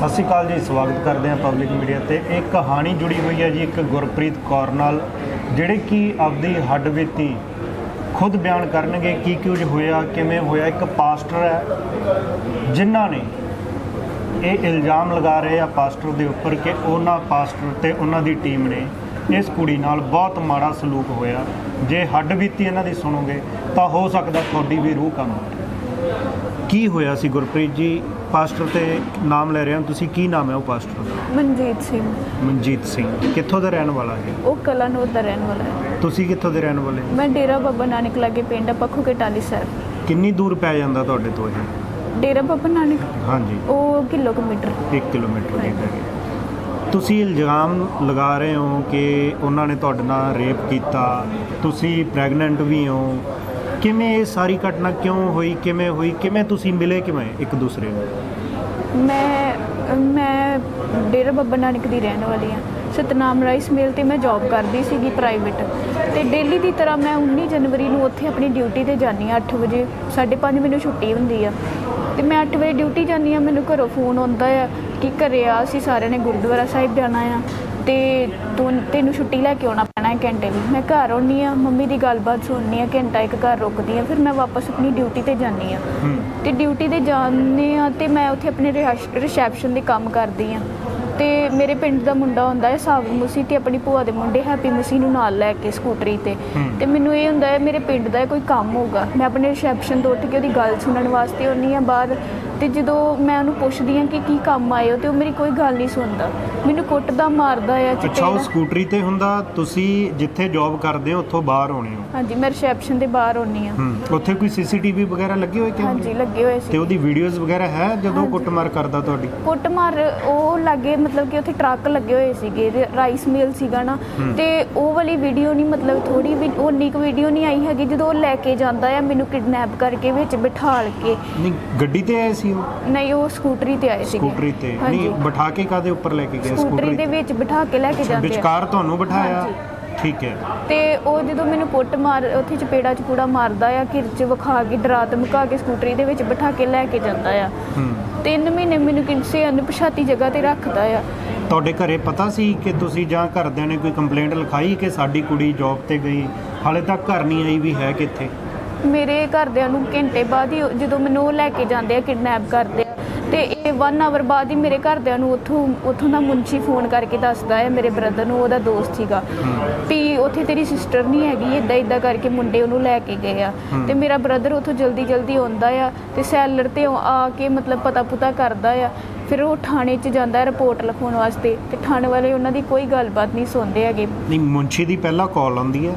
ਸਤਿ ਸ਼੍ਰੀ ਅਕਾਲ ਜੀ, ਸਵਾਗਤ ਕਰਦੇ ਹਾਂ ਪਬਲਿਕ ਮੀਡੀਆ ਤੇ। ਇੱਕ ਕਹਾਣੀ ਜੁੜੀ ਹੋਈ ਹੈ ਜੀ ਇੱਕ ਗੁਰਪ੍ਰੀਤ ਕੌਰ ਨਾਲ, ਜਿਹੜੇ ਕਿ ਆਪਦੀ ਹੱਡਬੀਤੀ ਖੁਦ ਬਿਆਨ ਕਰਨਗੇ ਕੀ ਕੁਝ ਹੋਇਆ, ਕਿਵੇਂ ਹੋਇਆ। ਇੱਕ ਪਾਸਟਰ ਹੈ, ਜਿਨ੍ਹਾਂ ਨੇ ਇਹ ਇਲਜ਼ਾਮ ਲਗਾ ਰਹੇ ਆ ਪਾਸਟਰ ਦੇ ਉੱਪਰ ਕਿ ਉਹਨਾਂ ਪਾਸਟਰ ਤੇ ਉਹਨਾਂ ਦੀ ਟੀਮ ਨੇ ਇਸ ਕੁੜੀ ਨਾਲ ਬਹੁਤ ਮਾੜਾ ਸਲੂਕ ਹੋਇਆ। ਜੇ ਹੱਡਬੀਤੀ ਇਹਨਾਂ ਦੀ ਸੁਣੋਗੇ, ਤਾਂ ਹੋ ਸਕਦਾ ਤੁਹਾਡੀ ਵੀ ਰੂਹ ਕੰਮ ਕੀ ਹੋਇਆ ਸੀ ਗੁਰਪ੍ਰੀਤ ਜੀ? ਪਾਸਟਰ ਤੇ ਨਾਮ ਲੈ ਰਹੇ ਹਾਂ। ਤੁਸੀਂ ਕੀ ਨਾਮ ਹੈ ਉਹ ਪਾਸਟਰ? ਦਾ ਮਨਜੀਤ ਸਿੰਘ। ਮਨਜੀਤ ਸਿੰਘ। ਕਿੱਥੋਂ ਦਾ ਰਹਿਣ ਵਾਲਾ ਹੈ? ਉਹ ਕਲਾਨੌਰ ਦਾ ਰਹਿਣ ਵਾਲਾ ਹੈ। ਤੁਸੀਂ ਕਿੱਥੋਂ ਦੇ ਰਹਿਣ ਵਾਲੇ ਮੈਂ ਡੇਰਾ ਬਾਬਾ ਨਾਨਕ ਲਾਗੇ ਪਿੰਡ ਪੱਖੋ ਕਟਾਲੀ ਸਾਹਿਬ। ਕਿੰਨੀ ਦੂਰ ਪੈ ਜਾਂਦਾ ਤੁਹਾਡੇ ਤੋਂ ਇਹ? ਡੇਰਾ ਬਾਬਾ ਨਾਨਕ? ਹਾਂਜੀ। ਉਹ ਕਿਲੋਮੀਟਰ। 1 ਕਿਲੋਮੀਟਰ ਦੀ ਹੈਗੀ ਤੁਸੀਂ ਇਲਜ਼ਾਮ ਲਗਾ ਰਹੇ ਹੋ ਕਿ ਉਹਨਾਂ ਨੇ ਤੁਹਾਡੇ ਨਾਲ ਰੇਪ ਕੀਤਾ। ਤੁਸੀਂ ਪ੍ਰੈਗਨੈਂਟ ਵੀ ਹੋ। ਕਿਵੇਂ ਇਹ ਸਾਰੀ ਘਟਨਾ ਕਿਉਂ ਹੋਈ, ਕਿਵੇਂ ਹੋਈ, ਕਿਵੇਂ ਤੁਸੀਂ ਮਿਲੇ ਕਿਵੇਂ ਇੱਕ ਦੂਸਰੇ ਨੂੰ? ਮੈਂ ਮੈਂ ਡੇਰਾ ਬਾਬਾ ਨਾਨਕ ਦੀ ਰਹਿਣ ਵਾਲੀ ਹਾਂ। ਸਤਨਾਮ ਰਾਈਸ ਮਿਲ ਤੇ ਮੈਂ ਜੌਬ ਕਰਦੀ ਸੀਗੀ ਪ੍ਰਾਈਵੇਟ ਤੇ ਡੇਲੀ ਦੀ ਤਰ੍ਹਾਂ ਮੈਂ 19 ਜਨਵਰੀ ਨੂੰ ਉੱਥੇ ਆਪਣੀ ਡਿਊਟੀ ਤੇ ਜਾਂਦੀ ਹਾਂ 8 ਵਜੇ 5:30 ਮੈਨੂੰ ਛੁੱਟੀ ਹੁੰਦੀ ਆ। ਤੇ ਮੈਂ 8 ਵਜੇ ਡਿਊਟੀ ਜਾਂਦੀ ਆ ਮੈਨੂੰ ਘਰੋਂ ਫੋਨ ਆਉਂਦਾ ਆ ਕਿ ਘਰੇ ਆ, ਅਸੀਂ ਸਾਰਿਆਂ ਨੇ ਗੁਰਦੁਆਰਾ ਸਾਹਿਬ ਜਾਣਾ ਆ। ਤੇ ਤੂੰ ਤੈਨੂੰ ਛੁੱਟੀ ਲੈ ਕੇ ਆਉਣਾ ਪੈਣਾ ਹੈ ਘੰਟੇ ਦੀ। ਮੈਂ ਘਰ ਆਉਂਦੀ ਆ ਮੰਮੀ ਦੀ ਗੱਲਬਾਤ ਸੁਣਨੀ ਆ ਘੰਟਾ ਇੱਕ ਘਰ ਰੁਕਦੀ ਆ ਫਿਰ ਮੈਂ ਵਾਪਸ ਆਪਣੀ ਡਿਊਟੀ ਤੇ ਜਾਂਦੀ ਆ ਤੇ ਡਿਊਟੀ ਤੇ ਜਾਂਦੇ ਆ ਤੇ ਮੈਂ ਉੱਥੇ ਆਪਣੇ ਰਿਸੈਪਸ਼ਨ ਦੇ ਕੰਮ ਕਰਦੀ ਆ ਤੇ ਮੇਰੇ ਪਿੰਡ ਦਾ ਮੁੰਡਾ ਹੁੰਦਾ ਹੈ ਸਾਵਰ ਮੂਸੀ ਤੇ ਆਪਣੀ ਭੂਆ ਦੇ ਮੁੰਡੇ ਹੈਪੀ ਮੂਸੀ ਨੂੰ ਨਾਲ ਲੈ ਕੇ ਸਕੂਟਰੀ ਤੇ। ਤੇ ਮੈਨੂੰ ਇਹ ਹੁੰਦਾ ਹੈ ਮੇਰੇ ਪਿੰਡ ਦਾ ਕੋਈ ਕੰਮ ਹੋਊਗਾ। ਮੈਂ ਆਪਣੇ ਰਿਸੈਪਸ਼ਨ ਤੋਂ ਉੱਠ ਕੇ ਉਹਦੀ ਗੱਲ ਸੁਣਨ ਵਾਸਤੇ ਆਉਂਦੀ ਆ ਬਾਹਰ ਤੇ ਜਦੋਂ ਮੈਂ ਉਹਨੂੰ ਪੁੱਛਦੀ ਆ ਕਿ ਕੀ ਕੰਮ ਆਏ ਹੋ ਤੇ ਉਹ ਮੇਰੀ ਕੋਈ ਗੱਲ ਨਹੀਂ ਸੁਣਦਾ। ਮੈਨੂੰ ਕੁੱਟਦਾ ਮਾਰਦਾ ਆ ਅੱਛਾ ਉਹ ਸਕੂਟਰੀ ਤੇ ਹੁੰਦਾ ਤੁਸੀਂ ਜਿੱਥੇ ਜੌਬ ਕਰਦੇ ਹੋ ਉੱਥੋਂ ਬਾਹਰ ਆਉਣੇ ਹੋ? ਹਾਂਜੀ ਮੈਂ ਰਿਸੈਪਸ਼ਨ ਦੇ ਬਾਹਰ ਆਉਂਦੀ ਆ ਹੂੰ ਉੱਥੇ ਕੋਈ ਸੀਸੀਟੀਵੀ ਵਗੈਰਾ ਲੱਗੇ ਹੋਏ ਹਾਂਜੀ ਕਿ ਲੱਗੇ ਹੋਏ ਤੇ ਸੀ ਉਹਦੀ ਵੀਡੀਓਜ਼ ਵਗੈਰਾ ਹੈ ਜਦੋਂ ਹਾਂਜੀ। ਕੁੱਟਮਾਰ ਕਰਦਾ ਤੁਹਾਡੀ? ਕੁੱਟਮਾਰ ਉਹ ਲੱਗੇ ਮਤਲਬ ਕਿ ਉੱਥੇ ਟਰੱਕ ਲੱਗੇ ਹੋਏ ਸੀਗੇ ਤੇ ਰਾਈਸ ਮਿਲ ਸੀਗਾ ਨਾ। ਹੂੰ। ਤੇ ਉਹ ਵਾਲੀ ਵੀਡੀਓ ਨਹੀਂ ਮਤਲਬ ਥੋੜੀ ਵੀ ਉਹ ਨਿਕ ਵੀਡੀਓ ਨਹੀਂ ਆਈ ਹੈਗੀ ਜਦੋਂ ਉਹ ਲੈ ਕੇ ਜਾਂਦਾ ਆ ਮੈਨੂੰ ਕਿਡਨੈਪ ਕਰਕੇ ਵਿੱਚ ਬਿਠਾਲ ਕੇ। ਨਹੀਂ ਗੱਡੀ ਤੇ ਆਏ ਸੀ? ਉਹ? ਨਹੀਂ ਉਹ ਸਕੂਟਰੀ ਤੇ ਆਏ ਸੀਗੇ। ਸਕੂਟਰੀ ਤੇ। ਹਾਂਜੀ। ਨਹੀਂ ਬਿਠਾ ਕੇ ਕਾਦੇ ਉੱਪਰ ਲੈ ਕੇ ਗਏ? ਸਕੂਟਰੀ ਦੇ ਵਿੱਚ ਬਿਠਾ ਕੇ ਲੈ ਕੇ ਜਾਂਦੇ ਆ। ਵਿਚਕਾਰ ਤੁਹਾਨੂੰ ਬਿਠਾਇਆ। ਠੀਕ ਹੈ। ਤੇ ਉਹ ਜਦੋਂ ਮੈਨੂੰ ਕੁੱਟ ਮਾਰ ਉੱਥੇ ਚਪੇੜਾ ਚਪੂੜਾ ਮਾਰਦਾ ਆ ਕਿਰਚ ਵਿਖਾ ਕੇ ਡਰਾ ਧਮਕਾ ਕੇ ਸਕੂਟਰੀ ਦੇ ਵਿੱਚ ਬਿਠਾ ਕੇ ਲੈ ਕੇ ਜਾਂਦਾ ਆ। ਹੂੰ। ਤਿੰਨ ਮਹੀਨੇ ਮੈਨੂੰ ਕਿਸੇ ਅਣਪਛਾਤੀ ਜਗ੍ਹਾ ਤੇ ਰੱਖਦਾ ਆ। ਤੁਹਾਡੇ ਘਰੇ ਪਤਾ ਸੀ ਕਿ ਤੁਸੀਂ ਜਾਂ ਘਰਦਿਆਂ ਨੇ ਕੋਈ ਕੰਪਲੇਂਟ ਲਿਖਾਈ ਕਿ ਸਾਡੀ ਕੁੜੀ ਜੌਬ ਤੇ ਗਈ? ਹਾਲੇ ਤੱਕ ਘਰ ਨਹੀਂ ਆਈ ਵੀ ਹੈ ਕਿੱਥੇ? ਮੇਰੇ ਘਰਦਿਆਂ ਨੂੰ ਘੰਟੇ ਬਾਅਦ ਹੀ ਜਦੋਂ ਮੈਨੂੰ ਉਹ ਲੈ ਕੇ ਜਾਂਦੇ ਆ ਕਿਡਨੈਪ ਕਰਦੇ ਆ। ਤੇ ਇਹ 1 ਆਵਰ ਬਾਅਦ ਹੀ ਮੇਰੇ ਘਰਦਿਆਂ ਨੂੰ ਉੱਥੋਂ ਉੱਥੋਂ ਦਾ ਮੁੰਸ਼ੀ ਫੋਨ ਕਰਕੇ ਦੱਸਦਾ ਹੈ ਮੇਰੇ ਬ੍ਰਦਰ ਨੂੰ ਉਹਦਾ ਦੋਸਤ ਸੀਗਾ। ਵੀ ਉੱਥੇ ਤੇਰੀ ਸਿਸਟਰ ਨਹੀਂ ਹੈਗੀ ਇਦਾਂ ਇਦਾਂ ਕਰਕੇ ਮੁੰਡੇ ਉਹਨੂੰ ਲੈ ਕੇ ਗਏ ਆ। ਤੇ ਮੇਰਾ ਬ੍ਰਦਰ ਉੱਥੋਂ ਜਲਦੀ ਜਲਦੀ ਆਉਂਦਾ ਆ ਤੇ ਸੈਲਰ ਤੇ ਆ ਕੇ ਮਤਲਬ ਪਤਾ ਪੁਤਾ ਕਰਦਾ ਆ। ਫਿਰ ਉਹ ਥਾਣੇ 'ਚ ਜਾਂਦਾ ਰਿਪੋਰਟ ਲਿਖਾਉਣ ਵਾਸਤੇ ਤੇ ਥਾਣੇ ਵਾਲੇ ਉਹਨਾਂ ਦੀ ਕੋਈ ਗੱਲਬਾਤ ਨਹੀਂ ਸੁਣਦੇ ਹੈਗੇ। ਨਹੀਂ ਮੁੰਸ਼ੀ ਦੀ ਪਹਿਲਾਂ ਕਾਲ ਆਉਂਦੀ ਹੈ?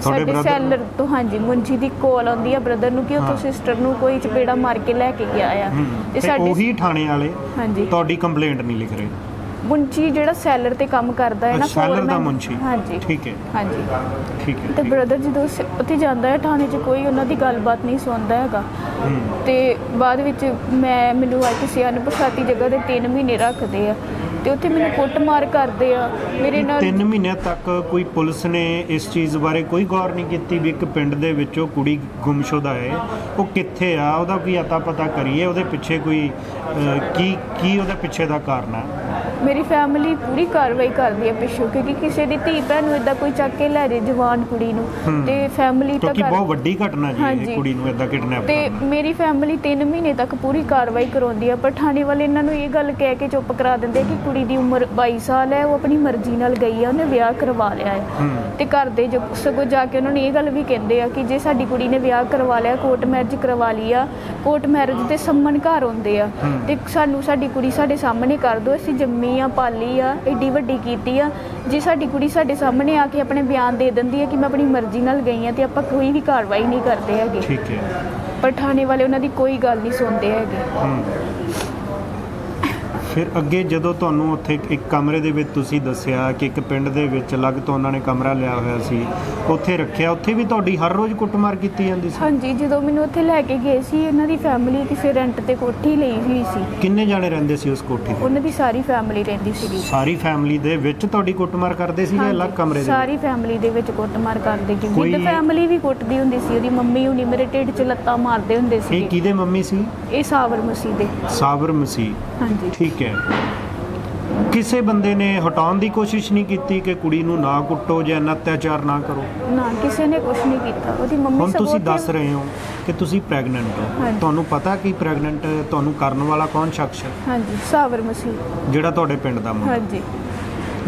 ਸਾਡੇ ਬ੍ਰਦਰ ਸੈਲਰ ਤੋਂ ਹਾਂਜੀ ਮੁੰਜੀ ਦੀ ਕੋਲ ਆਉਂਦੀ ਆ ਬ੍ਰਦਰ ਨੂੰ ਕਿ ਉਹ ਹਾਂ। ਸਿਸਟਰ ਨੂੰ ਕੋਈ ਚਪੇੜਾ ਮਾਰ ਕੇ ਲੈ ਕੇ ਗਿਆ ਆ। ਤੇ ਸਾਡੇ ਉਹੀ ਥਾਣੇ ਵਾਲੇ ਹਾਂਜੀ। ਤੁਹਾਡੀ ਕੰਪਲੇਂਟ ਨਹੀਂ ਲਿਖ ਰਹੇ। ਮੁੰਜੀ ਜਿਹੜਾ ਸੈਲਰ ਤੇ ਕੰਮ ਕਰਦਾ ਹੈ ਨਾ ਸੈਲਰ ਦਾ foreman, ਹਾਂਜੀ। ਠੀਕ ਹੈ। ਹਾਂਜੀ। ਠੀਕ ਤੇ ਹੈ। ਬ੍ਰਦਰ ਜਦੋਂ ਸ- ਉੱਥੇ ਜਾਂਦਾ ਹੈ ਥਾਣੇ 'ਚ ਕੋਈ ਉਹਨਾਂ ਦੀ ਗੱਲਬਾਤ ਨਹੀਂ ਸੁਣਦਾ ਹੈਗਾ। ਹੂੰ। ਤੇ ਬਾਅਦ ਵਿੱਚ ਮੈਂ ਮੈਨੂੰ ਆ ਕਿਸੇ ਅਣਪਛਾਤੀ ਜਗ੍ਹਾ ਤੇ 3 ਮਹੀਨੇ ਰੱਖਦੇ ਆ। ਤੇ ਉੱਥੇ ਮੈਨੂੰ ਕੁੱਟਮਾਰ ਕਰਦੇ ਆ। ਮੇਰੇ ਨਾਲ ਤਿੰਨ ਮਹੀਨਿਆਂ ਤੱਕ ਕੋਈ ਪੁਲਿਸ ਨੇ ਇਸ ਚੀਜ਼ ਬਾਰੇ ਕੋਈ ਗੌਰ ਨਹੀਂ ਕੀਤੀ ਵੀ ਇੱਕ ਪਿੰਡ ਦੇ ਵਿੱਚੋਂ ਕੁੜੀ ਗੁੰਮਸ਼ੁਦਾ ਹੈ ਉਹ ਕਿੱਥੇ ਆ? ਉਹਦਾ ਕੋਈ ਅਤਾ ਪਤਾ ਕਰੀਏ? ਉਹਦੇ ਪਿੱਛੇ ਕੋਈ ਅਹ, ਕੀ ਕੀ ਉਹਦੇ ਪਿੱਛੇ ਦਾ ਕਾਰਨ ਹੈ ਮੇਰੀ ਫੈਮਿਲੀ ਪੂਰੀ ਕਾਰਵਾਈ ਕਰਦੀ ਹੈ ਪਿੱਛੋਂ ਕਿਉਂਕਿ ਕਿਸੇ ਦੀ ਧੀ ਭੈਣ ਨੂੰ ਇਦਾਂ ਕੋਈ ਚੱਕ ਕੇ ਲੈ ਜੇ ਜਵਾਨ ਕੁੜੀ ਨੂੰ। ਤੇ ਫੈਮਿਲੀ ਤਾਂ ਕਿਉਂਕਿ ਕਰ ਬਹੁਤ ਵੱਡੀ ਘਟਨਾ ਜੀ ਇਹ। ਕੁੜੀ ਨੂੰ ਇਦਾਂ ਕਿਡਨੈਪ ਤੇ ਕਰਨਾ ਮੇਰੀ ਫੈਮਿਲੀ 3 ਮਹੀਨੇ ਤੱਕ ਪੂਰੀ ਕਾਰਵਾਈ ਕਰਾਉਂਦੀ ਆ ਪਰ ਥਾਣੇ ਵਾਲੇ ਇਹਨਾਂ ਨੂੰ ਇਹ ਗੱਲ ਕਹਿ ਕੇ ਚੁੱਪ ਕਰਾ ਦਿੰਦੇ ਕਿ ਕੁੜੀ ਦੀ ਉਮਰ 22 ਸਾਲ ਹੈ ਉਹ ਆਪਣੀ ਮਰਜ਼ੀ ਨਾਲ ਗਈ ਆ ਉਹਨੇ ਵਿਆਹ ਕਰਵਾ ਲਿਆ ਹੈ ਹੂੰ ਤੇ ਘਰ ਦੇ ਜੋ ਸਗੋਂ ਜਾ ਕੇ ਉਹਨਾਂ ਨੇ ਇਹ ਗੱਲ ਵੀ ਕਹਿੰਦੇ ਆ ਕਿ ਜੇ ਸਾਡੀ ਕੁੜੀ ਨੇ ਵਿਆਹ ਕਰਵਾ ਲਿਆ ਕੋਰਟ ਮੈਰਿਜ ਕਰਵਾ ਲਈ ਆ ਕੋਰਟ ਮੈਰਿਜ ਦੇ ਸੰਮਨ ਘਰ ਹੁੰਦੇ ਆ ਹੂੰ। ਤੇ ਸਾਨੂੰ ਸਾਡੀ ਕੁੜੀ ਸਾਡੇ ਸਾਹਮਣੇ ਕਰ ਦਿਓ ਅਸੀਂ ਜੰਮੀ ਆ ਪਾਲੀ ਆ ਏਡੀ ਵੱਡੀ ਕੀਤੀ ਆ। ਜੇ ਸਾਡੀ ਕੁੜੀ ਸਾਡੇ ਸਾਹਮਣੇ ਆ ਕੇ ਆਪਣੇ ਬਿਆਨ ਦੇ ਦਿੰਦੀ ਹੈ ਕਿ ਮੈਂ ਆਪਣੀ ਮਰਜ਼ੀ ਨਾਲ ਗਈ ਆ ਤੇ ਆਪਾਂ ਕੋਈ ਵੀ ਕਾਰਵਾਈ ਨਹੀਂ ਕਰਦੇ ਹੈਗੇ। ਠੀਕ ਹੈ। ਪਰ ਥਾਣੇ ਵਾਲੇ ਉਹਨਾਂ ਦੀ ਕੋਈ ਗੱਲ ਨਹੀਂ ਸੁਣਦੇ ਹੈਗੇ। ਹੂੰ। ਫਿਰ ਅੱਗੇ ਜਦੋਂ ਤੁਹਾਨੂੰ ਉੱਥੇ ਇੱਕ ਕਮਰੇ ਦੇ ਵਿੱਚ ਤੁਸੀਂ ਦੱਸਿਆ ਕਿ ਇੱਕ ਪਿੰਡ ਦੇ ਵਿੱਚ ਅਲੱਗ ਤੋਂ ਉਹਨਾਂ ਨੇ ਕਮਰਾ ਲਿਆ ਹੋਇਆ ਸੀ ਉੱਥੇ ਰੱਖਿਆ ਉੱਥੇ ਵੀ ਤੁਹਾਡੀ ਹਰ ਰੋਜ਼ ਕੁੱਟਮਾਰ ਕੀਤੀ ਜਾਂਦੀ ਸੀ? ਹਾਂਜੀ ਜਦੋਂ ਮੈਨੂੰ ਉੱਥੇ ਲੈ ਕੇ ਗਏ ਸੀ ਇਹਨਾਂ ਦੀ ਫੈਮਿਲੀ ਕਿਸੇ ਰੈਂਟ ਤੇ ਕੋਠੀ ਲਈ ਹੋਈ ਸੀ। ਕਿੰਨੇ ਜਾਣੇ ਰਹਿੰਦੇ ਸੀ ਉਸ ਕੋਠੀ ਤੇ? ਉਹਨਾਂ ਦੀ ਸਾਰੀ ਫੈਮਿਲੀ ਰਹਿੰਦੀ ਸੀਗੀ। ਸਾਰੀ ਫੈਮਿਲੀ ਦੇ ਵਿੱਚ ਤੁਹਾਡੀ ਕੁੱਟਮਾਰ ਕਰਦੇ ਸੀ ਜਾਂ ਅਲੱਗ ਕਮਰੇ ਦੇ ਸਾਰੀ ਫੈਮਿਲੀ ਦੇ ਵਿੱਚ ਕੁੱਟਮਾਰ ਕਰਦੇ ਜੀ ਕੋਈ- ਵਿਦ ਫੈਮਿਲੀ ਵੀ ਕੁੱਟਦੀ ਹੁੰਦੀ ਸੀ ਉਹਦੀ ਮੰਮੀ ਹੁਣੀ ਮੇਰੇ ਢਿੱਡ 'ਚ ਲੱਤਾਂ ਮਾਰਦੇ ਹੁੰਦੇ ਇਹ ਸੀ ਕਿਹਦੇ ਮੰਮੀ ਸੀ? ਇਹ ਸਾਵਰ ਮਸੀਹ ਦੇ। ਸਾਬਰ ਮਸੀਹ। ਹਾਂਜੀ। ਠੀਕ ਹੈ। ਹੈ। ਕਿਸੇ ਬੰਦੇ ਨੇ ਹਟਾਉਣ ਦੀ ਕੋਸ਼ਿਸ਼ ਨਹੀਂ ਕੀਤੀ ਕਿ ਕੁੜੀ ਨੂੰ ਨਾ ਕੁੱਟੋ ਜਾਂ ਇੰਨਾ ਅਤਿਆਚਾਰ ਨਾ ਕਰੋ? ਨਾ ਕਿਸੇ ਨੇ ਕੁਝ ਨਹੀਂ ਕੀਤਾ। ਉਹਦੀ ਮੰਮੀ ਹੁਣ ਤੁਸੀਂ ਦੱਸ ਰਹੇ ਹੋ ਕਿ ਤੁਸੀਂ ਪ੍ਰੈਗਨੈਂਟ ਹੋ। ਹਾਂਜੀ। ਤੁਹਾਨੂੰ ਪਤਾ ਕਿ ਪ੍ਰੈਗਨੈਂਟ ਤੁਹਾਨੂੰ ਕਰਨ ਵਾਲਾ ਕੌਣ ਸ਼ਖਸ ਹੈ? ਹਾਂਜੀ ਸਾਵਰ ਮਸੀਹ। ਜਿਹੜਾ ਤੁਹਾਡੇ ਪਿੰਡ ਦਾ ਮੁੰਡਾ। ਹਾਂਜੀ।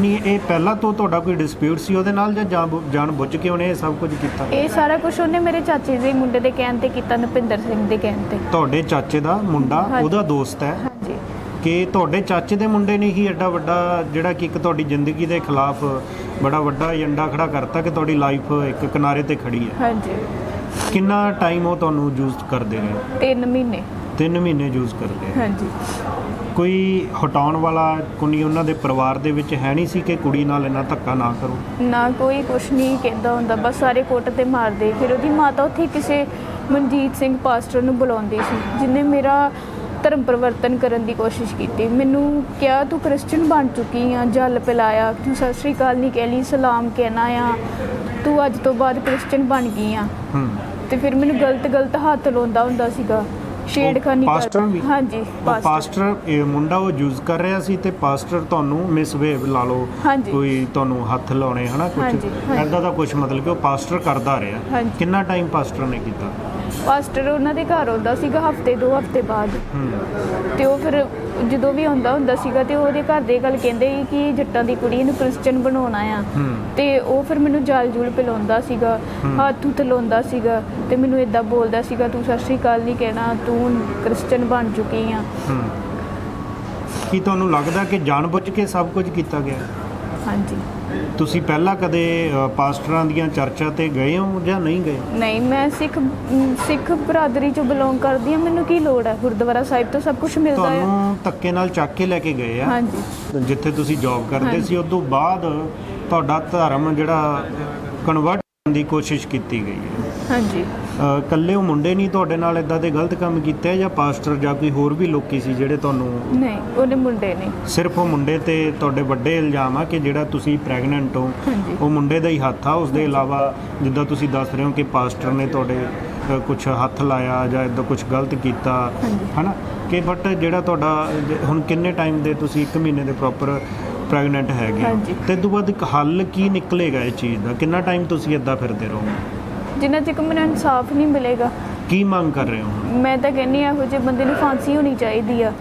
ਨਹੀਂ ਇਹ ਪਹਿਲਾਂ ਤੋਂ ਤੁਹਾਡਾ ਕੋਈ ਡਿਸਪਿਊਟ ਸੀ ਉਹਦੇ ਨਾਲ ਜਾਂ ਜਾਣ- ਜਾਣ ਬੁੱਝ ਕੇ ਉਹਨੇ ਇਹ ਸਭ ਕੁਝ ਕੀਤਾ? ਇਹ ਸਾਰਾ ਕੁਝ ਉਹਨੇ ਮੇਰੇ ਚਾਚੇ ਦੇ ਮੁੰਡੇ ਦੇ ਕਹਿਣ ਤੇ ਕੀਤਾ ਨਪਿੰਦਰ ਸਿੰਘ ਦੇ ਕਹਿਣ ਤੇ। ਤੁਹਾਡੇ ਚਾਚੇ ਦਾ ਮੁੰਡਾ ਹਾਂਜੀ। ਉਹਦਾ ਦੋਸਤ ਹੈ। ਕਿ ਤੁਹਾਡੇ ਚਾਚੇ ਦੇ ਮੁੰਡੇ ਨੇ ਹੀ ਐਡਾ ਵੱਡਾ ਜਿਹੜਾ ਕਿ ਇੱਕ ਤੁਹਾਡੀ ਜ਼ਿੰਦਗੀ ਦੇ ਖਿਲਾਫ ਬੜਾ ਵੱਡਾ ਏਜੰਡਾ ਖੜਾ ਕਰਤਾ ਕਿ ਤੁਹਾਡੀ ਲਾਈਫ ਇੱਕ ਕਿਨਾਰੇ ਤੇ ਖੜੀ ਹੈ? ਹਾਂਜੀ। ਕਿੰਨਾ ਟਾਈਮ ਉਹ ਤੁਹਾਨੂੰ ਯੂਜ਼ ਕਰਦੇ ਰਹੇ? ਤਿੰਨ ਮਹੀਨੇ। 3 ਮਹੀਨੇ ਯੂਜ਼ ਕਰਦੇ। ਹਾਂਜੀ। ਕੋਈ ਹਟਾਉਣ ਵਾਲਾ ਕੋਈ ਉਹਨਾਂ ਦੇ ਪਰਿਵਾਰ ਦੇ ਵਿੱਚ ਹੈ ਨਹੀਂ ਸੀ ਕਿ ਕੁੜੀ ਨਾਲ ਇੰਨਾ ਧੱਕਾ ਨਾ ਕਰੋ? ਨਾ ਕੋਈ ਕੁਛ ਨਹੀਂ ਕਹਿੰਦਾ ਹੁੰਦਾ। ਬਸ ਸਾਰੇ ਕੁੱਟ ਤੇ ਮਾਰਦੇ। ਫਿਰ ਉਹਦੀ ਮਾਤਾ ਉੱਥੇ ਕਿਸੇ ਮਨਜੀਤ ਸਿੰਘ ਪਾਸਟਰ ਨੂੰ ਬੁਲਾਉਂਦੀ ਸੀ ਜਿਨੇ ਮੇਰਾ ਧਰਮ ਪਰਿਵਰਤਨ ਕਰਨ ਦੀ ਕੋਸ਼ਿਸ਼ ਕੀਤੀ। ਮੈਨੂੰ ਕਿਹਾ ਤੂੰ ਕ੍ਰਿਸਚੀਅਨ ਬਣ ਚੁੱਕੀ ਆ ਜਲ ਪਿਲਾਇਆ। ਤੂੰ ਸਤਿ ਸ੍ਰੀ ਅਕਾਲ ਨਹੀਂ ਕਹਿਲੀ ਸਲਾਮ ਕਹਿਣਾ ਆ। ਤੂੰ ਅੱਜ ਤੋਂ ਬਾਅਦ ਕ੍ਰਿਸਚੀਅਨ ਬਣ ਗਈ ਆ। ਹੂੰ। ਤੇ ਫਿਰ ਮੈਨੂੰ ਗਲਤ ਗਲਤ ਹੱਥ ਲਾਉਂਦਾ ਹੁੰਦਾ ਸੀਗਾ। ਛੇੜਖਾਨੀ ਕਰ- ਪਾਸਟਰ ਵੀ? ਹਾਂਜੀ ਪਾਸਟਰ। ਇਹ ਮੁੰਡਾ ਉਹ ਯੂਜ਼ ਕਰ ਰਿਹਾ ਸੀ ਤੇ ਪਾਸਟਰ ਤੁਹਾਨੂੰ ਮਿਸਬਿਹੇਵ ਲਾ ਲਓ। ਕੋਈ ਤੁਹਾਨੂੰ ਹੱਥ ਲਾਉਣੇ ਹਨਾ ਕੁਝ। ਐਦਾਂ ਦਾ ਕੁਝ ਮਤਲਬ ਕਿ ਉਹ ਪਾਸਟਰ ਕਰਦਾ ਰਿਹਾ। ਕਿੰਨਾ ਟਾਈਮ ਪਾਸਟਰ ਨੇ ਕੀਤਾ? ਪਾਸਟਰ ਉਹਨਾਂ ਦੇ ਘਰ ਆਉਂਦਾ ਸੀਗਾ ਹਫ਼ਤੇ ਦੋ ਹਫ਼ਤੇ ਬਾਅਦ। ਤੇ ਉਹ ਫਿਰ ਜਦੋਂ ਵੀ ਆਉਂਦਾ ਹੁੰਦਾ ਸੀਗਾ ਤੇ ਉਹਦੇ ਘਰ ਦੇ ਗੱਲ ਕਹਿੰਦੇ ਸੀ ਕਿ ਜੱਟਾਂ ਦੀ ਕੁੜੀ ਨੂੰ ਕ੍ਰਿਸਚੀਅਨ ਬਣਾਉਣਾ ਆ ਤੇ ਉਹ ਫਿਰ ਮੈਨੂੰ ਜਲ ਜੂਲ ਪਿਲਾਉਂਦਾ ਸੀਗਾ। ਹੱਥ ਹੁੱਥ ਲਾਉਂਦਾ ਸੀਗਾ ਤੇ ਮੈਨੂੰ ਇਦਾਂ ਬੋਲਦਾ ਸੀਗਾ ਤੂੰ ਸਤਿ ਸ਼੍ਰੀ ਅਕਾਲ ਨਹੀਂ ਕਹਿਣਾ ਤੂੰ ਕ੍ਰਿਸਚੀਅਨ ਬਣ ਚੁੱਕੀ ਆ। ਕੀ ਤੁਹਾਨੂੰ ਲੱਗਦਾ ਕਿ ਜਾਣਬੁੱਝ ਕੇ ਸਭ ਕੁਝ ਕੀਤਾ ਗਿਆ? ਹਾਂਜੀ। ਤੁਸੀਂ ਪਹਿਲਾਂ ਕਦੇ ਅ, ਪਾਸਟਰਾਂ ਦੀਆਂ ਚਰਚਾ ਤੇ ਗਏ ਹੋ ਜਾਂ ਨਹੀਂ ਗਏ? ਨਹੀਂ ਮੈਂ ਸਿੱਖ ਸਿੱਖ ਬਰਾਦਰੀ ਚੋਂ ਬਿਲੋਂਗ ਕਰਦੀ ਆ ਮੈਨੂੰ ਕੀ ਲੋੜ ਹੈ? ਗੁਰਦੁਆਰਾ ਸਾਹਿਬ ਤੋਂ ਸਭ ਕੁਝ ਮਿਲਦਾ ਹੈ। ਤੁਹਾਨੂੰ ਧੱਕੇ ਨਾਲ ਚੱਕ ਕੇ ਲੈ ਕੇ ਗਏ ਆ? ਹਾਂਜੀ। ਜਿੱਥੇ ਤੁਸੀਂ ਜੌਬ ਕਰਦੇ। ਸੀ ਉਸ ਤੋਂ ਬਾਅਦ ਤੁਹਾਡਾ ਧਰਮ ਜਿਹੜਾ ਕਨਵਰਟ ਦੀ ਕੋਸ਼ਿਸ਼ ਕੀਤੀ ਗਈ ਹੈ। ਹਾਂਜੀ। ਅ, ਇਕੱਲੇ ਉਹ ਮੁੰਡੇ ਨਹੀਂ ਤੁਹਾਡੇ ਨਾਲ ਇਦਾਂ ਦੇ ਗਲਤ ਕੰਮ ਕੀਤੇ ਆ ਜਾਂ ਪਾਸਟਰ ਜਾਂ ਕੋਈ ਹੋਰ ਵੀ ਲੋਕੀ ਸੀ ਜਿਹੜੇ ਤੁਹਾਨੂੰ ਨਹੀਂ ਉਹਨੇ ਮੁੰਡੇ ਨੇ। ਸਿਰਫ ਉਹ ਮੁੰਡੇ ਤੇ ਤੁਹਾਡੇ ਵੱਡੇ ਇਲਜ਼ਾਮ ਆ ਕਿ ਜਿਹੜਾ ਤੁਸੀਂ ਪ੍ਰੈਗਨੈਂਟ ਹੋ ਹਾਂਜੀ। ਉਹ ਮੁੰਡੇ ਦਾ ਹੀ ਹੱਥ ਆ ਉਸ ਦੇ ਇਲਾਵਾ ਜਿੱਦਾਂ ਤੁਸੀਂ ਦੱਸ ਰਹੇ ਹੋ ਕਿ ਪਾਸਟਰ ਨੇ ਤੁਹਾਡੇ ਕੁਝ ਹੱਥ ਲਾਇਆ ਜਾਂ ਇਦਾਂ ਕੁਝ ਗਲਤ ਕੀਤਾ ਹਾਂਜੀ। ਹਨਾ? ਕਿ ਬਟ ਜਿਹੜਾ ਤੁਹਾਡਾ ਜ- ਹੁਣ ਕਿੰਨੇ ਟਾਈਮ ਦੇ ਤੁਸੀਂ 1 ਮਹੀਨੇ ਦੇ ਪ੍ਰੋਪਰ ਪ੍ਰੈਗਨੈਂਟ ਹੈਗੇ ਹੋ। ਹਾਂਜੀ। ਤੇ ਤੋਂ ਬਾਅਦ ਇੱਕ ਹੱਲ ਕੀ ਨਿਕਲੇਗਾ ਇਹ ਚੀਜ਼ ਦਾ? ਕਿੰਨਾ ਟਾਈਮ ਤੁਸੀਂ ਇਦਾਂ ਫਿਰਦੇ ਰਹੋਗੇ ਜਿੰਨਾ ਚਿਰ ਮੈਨੂੰ ਇਨਸਾਫ ਨਹੀਂ ਮਿਲੇਗਾ। ਕੀ ਮੰਗ ਕਰ ਰਹੇ ਹੋ? ਮੈਂ ਤਾਂ ਕਹਿੰਨੀ ਆ ਇਹੋ ਜਿਹੇ ਬੰਦੇ ਨੂੰ ਫਾਂਸੀ ਹੋਣੀ ਚਾਹੀਦੀ ਆ।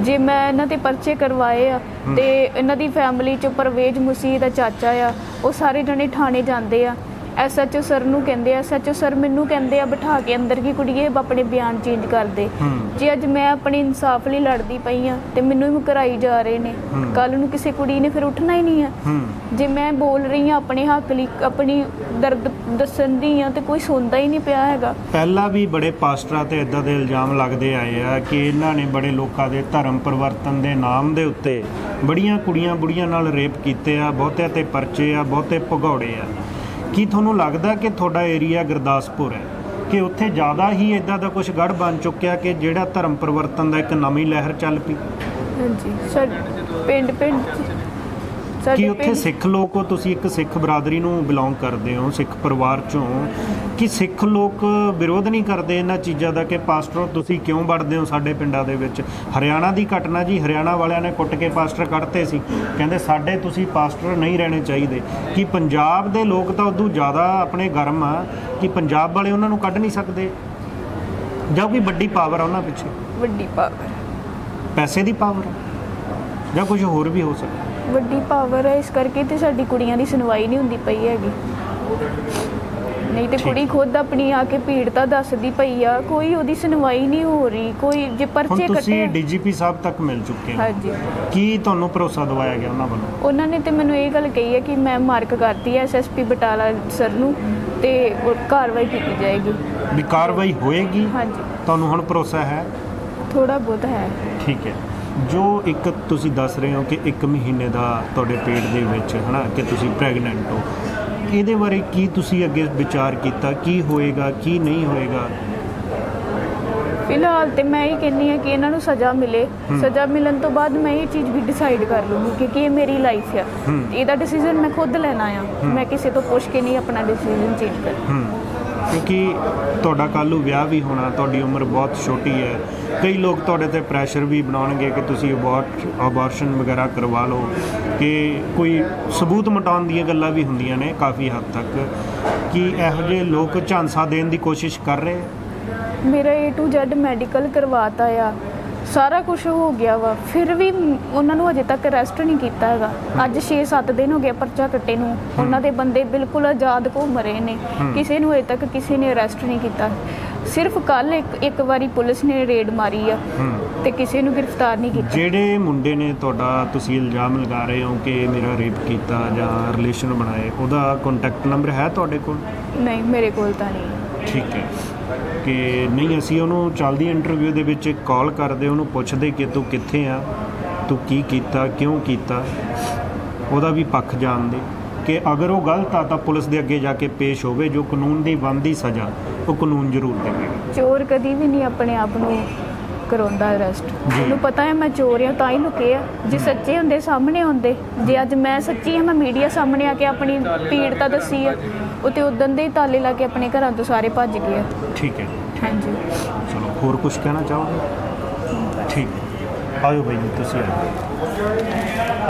ਜੇ ਮੈਂ ਇਹਨਾਂ ਤੇ ਪਰਚੇ ਕਰਵਾਏ ਆ ਤੇ ਇਹਨਾਂ ਦੀ ਫੈਮਿਲੀ ਚ ਪਰਵੇਜ ਮਸੀਹ ਦਾ ਚਾਚਾ ਆ ਉਹ ਸਾਰੇ ਜਣੇ ਥਾਣੇ ਜਾਂਦੇ ਆ। ਐਸਐਚਓ ਸਰ ਨੂੰ ਕਹਿੰਦੇ ਆ ਐਸਐਚਓ ਸਰ ਮੈਨੂੰ ਕਹਿੰਦੇ ਆ ਬਿਠਾ ਕੇ ਅੰਦਰ ਕੀ ਕੁੜੀਏ ਆਪਣੇ ਬਿਆਨ ਚੇਂਜ ਕਰ ਦੇ ਜੇ ਅੱਜ ਮੈਂ ਆਪਣੀ ਇਨਸਾਫ ਲਈ ਲੜਦੀ ਪਈ ਆ ਤੇ ਮੈਨੂੰ ਹੀ ਮੁਕਰਾਈ ਜਾ ਰਹੇ ਨੇ। ਕੱਲ ਨੂੰ ਕਿਸੇ ਕੁੜੀ ਨੇ ਫਿਰ ਉੱਠਣਾ ਹੀ ਨਹੀਂ ਆ। ਜੇ ਮੈਂ ਬੋਲ ਰਹੀ ਆ ਆਪਣੇ ਹੱਕ ਲਈ ਆਪਣੀ ਦਰਦ ਦੱਸਣ ਦੀ ਆ ਤੇ ਕੋਈ ਸੁਣਦਾ ਹੀ ਨਹੀਂ ਪਿਆ ਹੈਗਾ। ਪਹਿਲਾਂ ਵੀ ਬੜੇ ਪਾਸਟਰਾਂ ਤੇ ਇਦਾਂ ਦੇ ਇਲਜ਼ਾਮ ਲੱਗਦੇ ਆਏ ਆ ਕਿ ਇਹਨਾਂ ਨੇ ਬੜੇ ਲੋਕਾਂ ਦੇ ਧਰਮ ਪਰਿਵਰਤਨ ਦੇ ਨਾਮ ਦੇ ਉੱਤੇ ਬੜੀਆਂ ਕੁੜੀਆਂ ਬੁੜੀਆਂ ਨਾਲ ਰੇਪ ਕੀਤੇ ਆ ਬਹੁਤਿਆਂ ਤੇ ਪਰਚੇ ਆ ਬਹੁਤੇ ਭਗੌੜੇ ਆ। ਕੀ ਤੁਹਾਨੂੰ ਲੱਗਦਾ ਕਿ ਤੁਹਾਡਾ ਏਰੀਆ ਗੁਰਦਾਸਪੁਰ ਹੈ? ਕਿ ਉੱਥੇ ਜ਼ਿਆਦਾ ਹੀ ਇਦਾਂ ਦਾ ਕੁਝ ਗੜ ਬਣ ਚੁੱਕਿਆ ਕਿ ਜਿਹੜਾ ਧਰਮ ਪਰਿਵਰਤਨ ਦਾ ਇੱਕ ਨਵੀਂ ਲਹਿਰ ਚੱਲ ਪਈ? ਹਾਂਜੀ ਪਿੰਡ ਪਿੰਡ ਕਿ ਉੱਥੇ ਸਿੱਖ ਲੋਕ ਹੋ ਤੁਸੀਂ ਇੱਕ ਸਿੱਖ ਬਰਾਦਰੀ ਨੂੰ ਬਿਲੋਂਗ ਕਰਦੇ ਹੋ ਸਿੱਖ ਪਰਿਵਾਰ ਚੋਂ ਕਿ ਸਿੱਖ ਲੋਕ ਵਿਰੋਧ ਨਹੀਂ ਕਰਦੇ ਇਹਨਾਂ ਚੀਜ਼ਾਂ ਦਾ ਕਿ ਪਾਸਟਰ ਤੁਸੀਂ ਕਿਉਂ ਵੜਦੇ ਹੋ ਸਾਡੇ ਪਿੰਡਾਂ ਦੇ ਵਿੱਚ? ਹਰਿਆਣਾ ਦੀ ਘਟਨਾ ਜੀ ਹਰਿਆਣਾ ਵਾਲਿਆਂ ਨੇ ਕੁੱਟ ਕੇ ਪਾਸਟਰ ਕੱਢਤੇ ਸੀ। ਕਹਿੰਦੇ ਸਾਡੇ ਤੁਸੀਂ ਪਾਸਟਰ ਨਹੀਂ ਰਹਿਣੇ ਚਾਹੀਦੇ। ਕਿ ਪੰਜਾਬ ਦੇ ਲੋਕ ਤਾਂ ਉਦੋਂ ਜ਼ਿਆਦਾ ਆਪਣੇ ਗਰਮ ਆ ਕਿ ਪੰਜਾਬ ਵਾਲੇ ਉਹਨਾਂ ਨੂੰ ਕੱਢ ਨਹੀਂ ਸਕਦੇ। ਜਾਂ ਕੋਈ ਵੱਡੀ ਪਾਵਰ ਆ ਉਹਨਾਂ ਪਿੱਛੇ। ਵੱਡੀ ਪਾਵਰ ਪੈਸੇ ਦੀ ਪਾਵਰ ਜਾਂ ਕੁਝ ਹੋਰ ਵੀ ਹੋ ਸਕਦਾ। ਵੱਡੀ ਪਾਵਰ ਹੈ ਇਸ ਕਰਕੇ ਤੇ ਸਾਡੀ ਕੁੜੀਆਂ ਦੀ ਸੁਣਵਾਈ ਨਹੀਂ ਹੁੰਦੀ ਪਈ ਹੈਗੀ। ਨਹੀਂ ਤੇ। ਕੁੜੀ ਖੁਦ ਆਪਣੀ ਆ ਕੇ ਪੀੜਤਾ ਦੱਸਦੀ ਪਈ ਆ ਕੋਈ ਉਹਦੀ ਸੁਣਵਾਈ ਨਹੀਂ ਹੋ ਰਹੀ ਕੋਈ ਜੇ ਪਰਚੇ ਤੁਸੀਂ ਕੱਟੇ ਡੀਜੀਪੀ ਸਾਹਿਬ ਤੱਕ ਮਿਲ ਚੁੱਕੇ ਹੋ। ਹਾਂਜੀ। ਕੀ ਤੁਹਾਨੂੰ ਭਰੋਸਾ ਦਵਾਇਆ ਗਿਆ ਉਹਨਾਂ ਵੱਲੋਂ? ਉਹਨਾਂ ਨੇ ਤੇ ਮੈਨੂੰ ਇਹ ਗੱਲ ਕਹੀ ਹੈ ਕਿ ਮੈਂ ਮਾਰਕ ਕਰਤੀ ਹੈ ਐਸਐਸਪੀ ਬਟਾਲਾ ਸਰ ਨੂੰ ਤੇ ਕਾਰਵਾਈ ਕੀਤੀ ਜਾਏਗੀ। ਵੀ ਕਾਰਵਾਈ ਹੋਏਗੀ? ਹਾਂਜੀ। ਤੁਹਾਨੂੰ ਹੁਣ ਭਰੋਸਾ ਹੈ? ਥੋੜਾ ਬਹੁਤ ਹੈ। ਠੀਕ ਹੈ। ਜੋ ਇੱਕ ਤੁਸੀਂ ਦੱਸ ਰਹੇ ਹੋ ਕਿ 1 ਮਹੀਨੇ ਦਾ ਤੁਹਾਡੇ ਪੇਟ ਦੇ ਵਿੱਚ ਹਨਾ ਕਿ ਤੁਸੀਂ ਪ੍ਰੈਗਨੈਂਟ ਹੋ ਇਹਦੇ ਬਾਰੇ ਕੀ ਤੁਸੀਂ ਅੱਗੇ ਵਿਚਾਰ ਕੀਤਾ? ਕੀ ਹੋਏਗਾ ਕੀ ਨਹੀਂ ਹੋਏਗਾ? ਫਿਲਹਾਲ ਤੇ ਮੈਂ ਇਹ ਕਹਿੰਨੀ ਆ ਕਿ ਇਹਨਾਂ ਨੂੰ ਸਜ਼ਾ ਮਿਲੇ। ਸਜ਼ਾ ਮਿਲਣ ਤੋਂ ਬਾਅਦ ਮੈਂ ਇਹ ਚੀਜ਼ ਵੀ ਡਿਸਾਈਡ ਕਰ ਲੂੰਗੀ ਕਿ ਕੀ ਇਹ ਮੇਰੀ ਲਾਈਫ ਆ। ਇਹਦਾ ਡਿਸੀਜਨ ਮੈਂ ਖੁਦ ਲੈਣਾ ਆ। ਮੈਂ ਕਿਸੇ ਤੋਂ ਪੁੱਛ ਕੇ ਨਹੀਂ ਆਪਣਾ ਡਿਸੀਜਨ ਚੇਂਜ ਕਰ ਹੂੰ। ਕਿਉਂਕਿ ਤੁਹਾਡਾ ਕੱਲ੍ਹ ਨੂੰ ਵਿਆਹ ਵੀ ਹੋਣਾ, ਤੁਹਾਡੀ ਉਮਰ ਬਹੁਤ ਛੋਟੀ ਹੈ। ਕਈ ਲੋਕ ਤੁਹਾਡੇ ਤੇ ਪ੍ਰੈਸ਼ਰ ਵੀ ਬਣਾਉਣਗੇ ਕਿ ਤੁਸੀਂ ਅਬੋਰਟ ਅਬੋਰਸ਼ਨ ਵਗੈਰਾ ਕਰਵਾ ਲਓ। ਕਿ ਕੋਈ ਸਬੂਤ ਮਟਾਉਣ ਦੀਆਂ ਗੱਲਾਂ ਵੀ ਹੁੰਦੀਆਂ ਨੇ ਕਾਫੀ ਹੱਦ ਤੱਕ। ਕਿ ਇਹੋ ਜਿਹੇ ਲੋਕ ਝਾਂਸਾ ਦੇਣ ਦੀ ਕੋਸ਼ਿਸ਼ ਕਰ ਰਹੇ? ਮੇਰਾ A to Z ਮੈਡੀਕਲ ਕਰਵਾਤਾ ਆ। ਸਾਰਾ ਕੁਝ ਹੋ ਗਿਆ ਵਾ। ਫਿਰ ਵੀ ਉਹਨਾਂ ਨੂੰ ਅਜੇ ਤੱਕ ਅਰੈਸਟ ਨਹੀਂ ਕੀਤਾ ਹੈਗਾ। ਅੱਜ 6-7 ਦਿਨ ਹੋ ਗਏ ਪਰਚਾ ਕੱਟੇ ਨੂੰ। ਉਹਨਾਂ ਦੇ ਬੰਦੇ ਬਿਲਕੁਲ ਆਜ਼ਾਦ ਘੁੰਮ ਰਹੇ ਨੇ। ਕਿਸੇ ਨੂੰ ਅਜੇ ਤੱਕ ਕਿਸੇ ਨੇ ਅਰੈਸਟ ਨਹੀਂ ਕੀਤਾ। ਸਿਰਫ ਕੱਲ ਇੱਕ ਇੱਕ ਵਾਰੀ ਪੁਲਿਸ ਨੇ ਰੇਡ ਮਾਰੀ ਆ। ਤੇ ਕਿਸੇ ਨੂੰ ਗ੍ਰਿਫਤਾਰ ਨਹੀਂ ਕੀਤਾ। ਜਿਹੜੇ ਮੁੰਡੇ ਨੇ ਤੁਹਾਡਾ ਤੁਸੀਂ ਇਲਜ਼ਾਮ ਲਗਾ ਰਹੇ ਹੋ ਕਿ ਮੇਰਾ ਰੇਪ ਕੀਤਾ ਜਾਂ ਰਿਲੇਸ਼ਨ ਬਣਾਏ ਉਹਦਾ ਕੰਟੈਕਟ ਨੰਬਰ ਹੈ ਤੁਹਾਡੇ ਕੋਲ? ਨਹੀਂ ਮੇਰੇ ਕੋਲ ਤਾਂ ਨਹੀਂ। ਠੀਕ ਹੈ। ਕਿ ਨਹੀਂ ਅਸੀਂ ਉਹਨੂੰ ਚੱਲਦੀ ਇੰਟਰਵਿਊ ਦੇ ਵਿੱਚ ਕਾਲ ਕਰਦੇ ਉਹਨੂੰ ਪੁੱਛਦੇ ਕਿ ਤੂੰ ਕਿੱਥੇ ਆ ਤੂੰ ਕੀ ਕੀਤਾ ਕਿਉਂ ਕੀਤਾ ਉਹਦਾ ਵੀ ਪੱਖ ਜਾਣਦੇ। ਕਿ ਅਗਰ ਉਹ ਗਲਤ ਆ ਤਾਂ ਪੁਲਿਸ ਦੇ ਅੱਗੇ ਜਾ ਕੇ ਪੇਸ਼ ਹੋਵੇ ਜੋ ਕਾਨੂੰਨ ਦੀ ਬਣਦੀ ਸਜ਼ਾ ਉਹ ਕਾਨੂੰਨ ਜ਼ਰੂਰ ਦੇਵੇਗਾ। ਚੋਰ ਕਦੀ ਵੀ ਨਹੀਂ ਆਪਣੇ ਆਪ ਨੂੰ ਕਰਾਉਂਦਾ ਅਰੈਸਟ। ਉਹਨੂੰ ਪਤਾ ਹੈ ਮੈਂ ਚੋਰ ਹਾਂ ਤਾਂ ਹੀ ਲੁਕੇ ਆ। ਜੇ ਸੱਚੇ ਹੁੰਦੇ ਸਾਹਮਣੇ ਆਉਂਦੇ ਜੇ ਅੱਜ ਮੈਂ ਸੱਚੀ ਹਾਂ ਮੈਂ ਮੀਡੀਆ ਸਾਹਮਣੇ ਆ ਕੇ ਆਪਣੀ ਪੀੜਤਾ ਦੱਸੀ ਆ। ਉਹ ਤੇ ਉਦੋਂ ਦੇ ਹੀ ਤਾਲੇ ਲਾ ਕੇ ਆਪਣੇ ਘਰਾਂ ਤੋਂ ਸਾਰੇ ਭੱਜ ਗਏ। ਆ ਠੀਕ ਹੈ। ਹਾਂਜੀ। ਚਲੋ ਹੋਰ ਕੁਝ ਕਹਿਣਾ ਚਾਹੋਗੇ? ਠੀਕ। ਹੈ। ਆਇਓ ਬਾਈ ਜੀ ਤੁਸੀਂ ਆਇਓ